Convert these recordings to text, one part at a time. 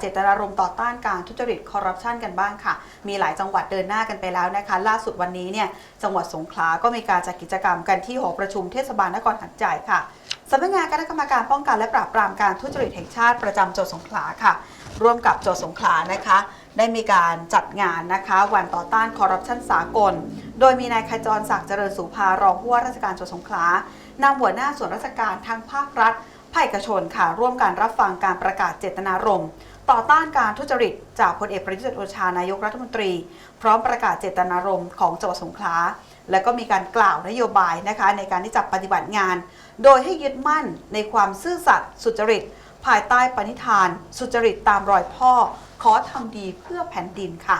เจตนารมณ์ต่อต้านการทุจริตคอร์รัปชันกันบ้างค่ะ มีหลายจังหวัดเดินหน้ากันไปแล้วนะคะ ล่าสุดวันนี้เนี่ยจังหวัดสงขลาก็มีการจัดกิจกรรมกันที่หอประชุมเทศบาลนครหัดใหญ่ค่ะสำนักงานคณะกรรมการป้องกันและปราบปรามการทุจริตแห่งชาติประจำจังหวัดสงขลาค่ะ ร่วมกับจังหวัดสงขลานะคะ ได้มีการจัดงานนะคะ วันต่อต้านคอร์รัปชันสากล โดยมีนายขจรศักดิ์เจริญสุภารองผู้ว่าราชการจังหวัดสงขลานำหัวหน้าส่วนราชการทางภาครัฐภาคเอกชนค่ะร่วมการรับฟังการประกาศเจตนารมณ์ ต่อต้านการทุจริต จากพลเอกประยุทธ์จันทร์โอชานายกรัฐมนตรี พร้อมประกาศเจตนารมณ์ของจังหวัดสงขลาและก็มีการกล่าวนโยบายนะคะในการที่จะปฏิบัติงาน โดยให้ยึดมั่นในความซื่อสัตย์สุจริต ภายใต้ปณิธาน สุจริตตามรอยพ่อ ขอทำดีเพื่อแผ่นดินค่ะ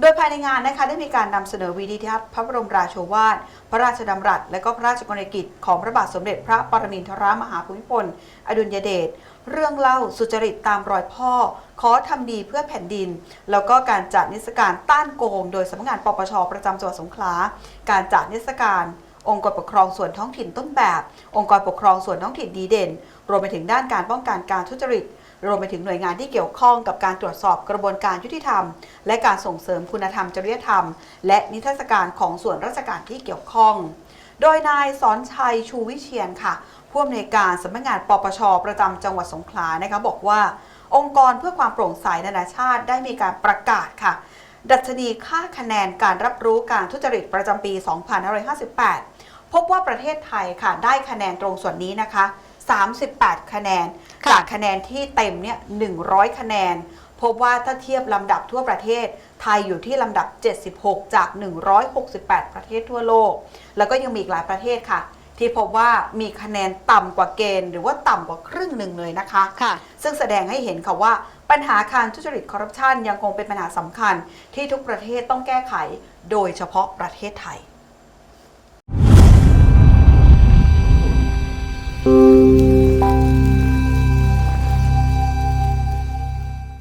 โดยภายในงานนะคะได้มีการนำเสนอวิดีทัศน์พระบรมราโชวาท พระราชดำรัส และก็พระราชกรณียกิจของพระบาทสมเด็จพระปรมินทรมหาภูมิพล อดุลยเดช เรื่องเล่าสุจริตตามรอยพ่อ ขอทำดีเพื่อแผ่นดิน แล้วก็การจัดนิทรรศการต้านโกง โดยสำนักงานปปชประจำจังหวัดสงขลา การจัดนิทรรศการองค์กรปกครองส่วนท้องถิ่นต้นแบบ องค์กรปกครองส่วนท้องถิ่นดีเด่น รวมไปถึงด้านการป้องกันการทุจริต รวมไปถึงหน่วยงานที่เกี่ยวข้องกับการตรวจสอบกระบวนการยุติธรรม และการส่งเสริมคุณธรรมจริยธรรม และนิทรรศการของส่วนราชการที่เกี่ยวข้อง โดยนายสอนชัยชูวิเชียนค่ะผู้อำนวยการสำนักงานปปช ประจำจังหวัดสงขลานะคะบอกว่า องค์กรเพื่อความโปร่งใสนานาชาติได้มีการประกาศค่ะ ดัชนีค่าคะแนนการรับรู้การทุจริตประจำปี 2558 พบว่าประเทศไทยค่ะได้คะแนนตรงส่วนนี้นะคะ 38 คะแนน ค่ะจากคะแนนที่เต็มเนี่ย100 คะแนน พบว่าถ้าเทียบลำดับทั่วประเทศ ไทยอยู่ที่ลำดับ 76 จาก 168 ประเทศทั่วโลก แล้วก็ยังมีอีกหลายประเทศค่ะ ที่พบว่ามีคะแนนต่ำกว่าเกณฑ์ หรือว่าต่ำกว่าครึ่งหนึ่งเลยนะคะ ค่ะ ซึ่งแสดงให้เห็นค่ะว่าปัญหาการทุจริตคอร์รัปชันยังคงเป็นปัญหาสำคัญ ที่ทุกประเทศต้องแก้ไข โดยเฉพาะประเทศไทย